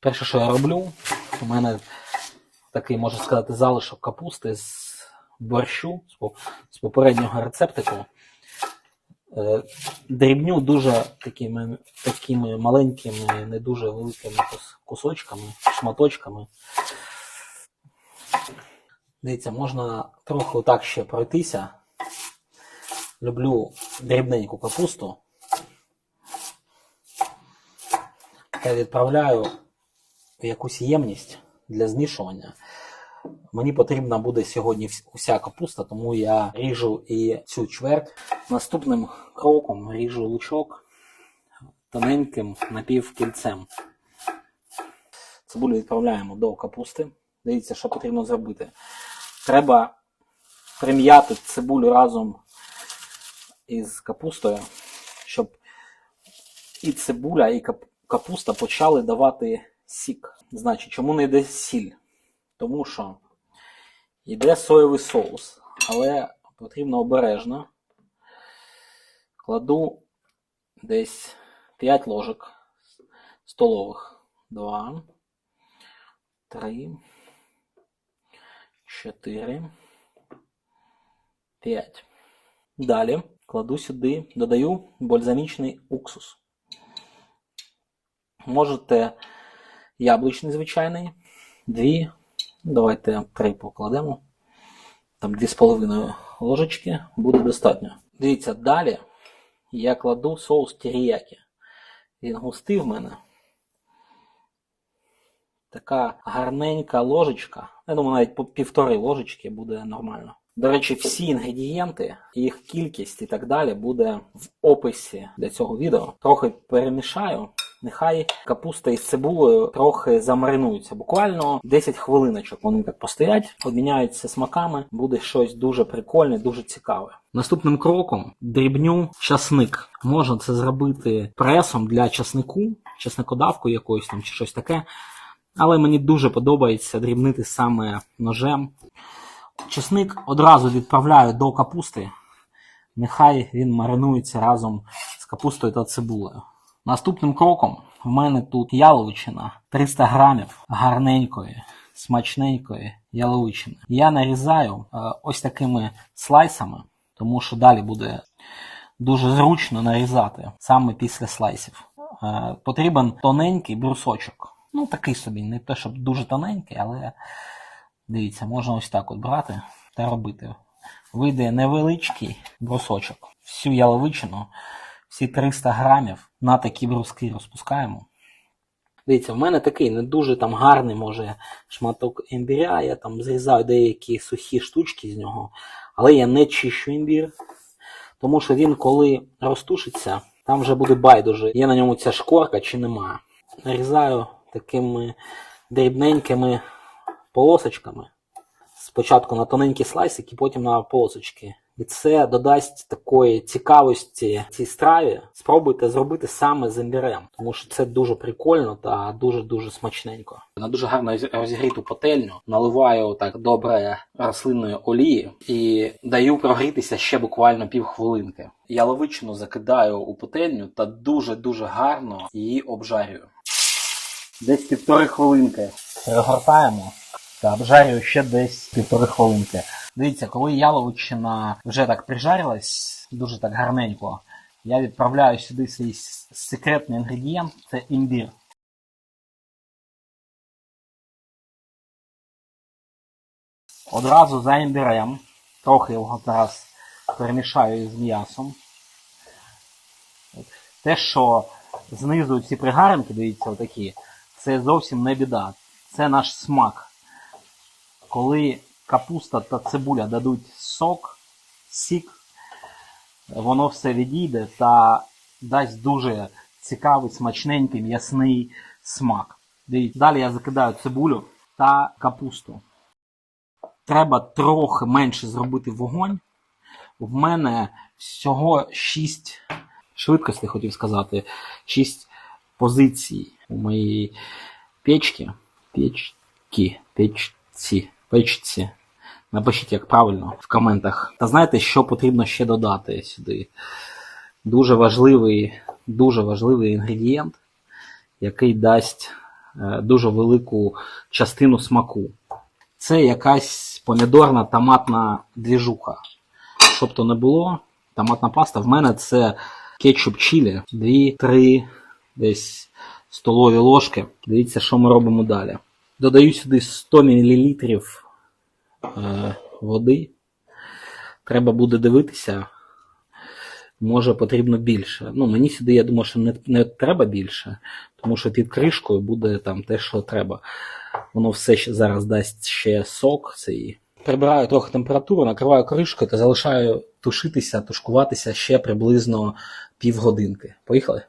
Перше, що я роблю, у мене такий, можна сказати, залишок капусти з борщу, з попереднього рецептику. Е, Дрібню дуже такими, такими маленькими, не дуже великими кусочками, шматочками. Дивіться, можна трохи отак ще пройтися. Люблю дрібненьку капусту. Я відправляю якусь ємність для змішування. Мені потрібна буде сьогодні уся капуста, тому я ріжу і цю чверть. Наступним кроком ріжу лучок тоненьким напівкільцем. Цибулю відправляємо до капусти. Дивіться, що потрібно зробити. Треба прим'яти цибулю разом із капустою, щоб і цибуля, і капуста почали давати сік. Значить, чому не йде сіль? Тому що йде соєвий соус, але потрібно обережно. Кладу десь 5 ложок столових. 2, 3, 4, 5. Далі кладу сюди, додаю бальзамічний уксус. Можете яблучний звичайний, дві, давайте три покладемо. Там дві з половиною ложечки буде достатньо. Дивіться, далі я кладу соус теріякі. Він густий в мене. Така гарненька ложечка. Я думаю, навіть по півтори ложечки буде нормально. До речі, всі інгредієнти, їх кількість і так далі буде в описі для цього відео. Трохи перемішаю. Нехай капуста із цибулею трохи замаринуються. Буквально 10 хвилиночок вони так постоять, обміняються смаками, буде щось дуже прикольне, дуже цікаве. Наступним кроком дрібню часник. Можна це зробити пресом для часнику, часникодавкою якоюсь там чи щось таке. Але мені дуже подобається дрібнити саме ножем. Чесник одразу відправляю до капусти. Нехай він маринується разом з капустою та цибулею. Наступним кроком в мене тут яловичина 300 грамів гарненької, смачненької яловичини. Я нарізаю е, ось такими слайсами, тому що далі буде дуже зручно нарізати саме після слайсів. Е, Потрібен тоненький брусочок. Ну, такий собі, не те, щоб дуже тоненький, але дивіться, можна ось так от брати та робити. Вийде невеличкий брусочок. Всю яловичину, всі 300 грамів на такі бруски розпускаємо. Дивіться, в мене такий не дуже там гарний, може, шматок імбіря. Я там зрізаю деякі сухі штучки з нього, але я не чищу імбір, тому що він, коли розтушиться, там вже буде байдуже, є на ньому ця шкорка чи немає. Нарізаю такими дрібненькими полосочками. Спочатку на тоненькі слайсики, потім на полосочки. І це додасть такої цікавості цій страві. Спробуйте зробити саме з імбірем, тому що це дуже прикольно та дуже-дуже смачненько. На дуже гарно розігріту пательню наливаю так добре рослинної олії і даю прогрітися ще буквально півхвилинки. Яловичину закидаю у пательню та дуже-дуже гарно її обжарюю. Десь півтори хвилинки. Перегортаємо та обжарюю ще десь півтори хвилинки. Дивіться, коли яловичина вже так прижарилась, дуже так гарненько, я відправляю сюди свій секретний інгредієнт це імбір. Одразу за імбірем, трохи його зараз перемішаю з м'ясом. Те, що знизу ці пригаринки, дивіться, отакі, це зовсім не біда. Це наш смак. Коли капуста та цибуля дадуть сок, сік, воно все відійде та дасть дуже цікавий, смачненький, м'ясний смак. Дивіться, далі я закидаю цибулю та капусту. Треба трохи менше зробити вогонь. В мене всього 6 швидкостей, хотів сказати, 6 позицій у моїй печці. Печки, печці, печці. Напишіть, як правильно в коментах. Та знаєте, що потрібно ще додати сюди? Дуже важливий, дуже важливий інгредієнт, який дасть е, дуже велику частину смаку. Це якась помідорна томатна двіжуха. Щоб то не було, томатна паста. В мене це кетчуп чилі. 2-3 десь столові ложки. Дивіться, що ми робимо далі. Додаю сюди 100 мл води. Треба буде дивитися. Може потрібно більше. Ну, мені сюди, я думаю, що не, не треба більше, тому що під кришкою буде там те, що треба. Воно все ще зараз дасть ще сок цей. Прибираю трохи температуру, накриваю кришкою та залишаю тушитися, тушкуватися ще приблизно півгодинки. Поїхали?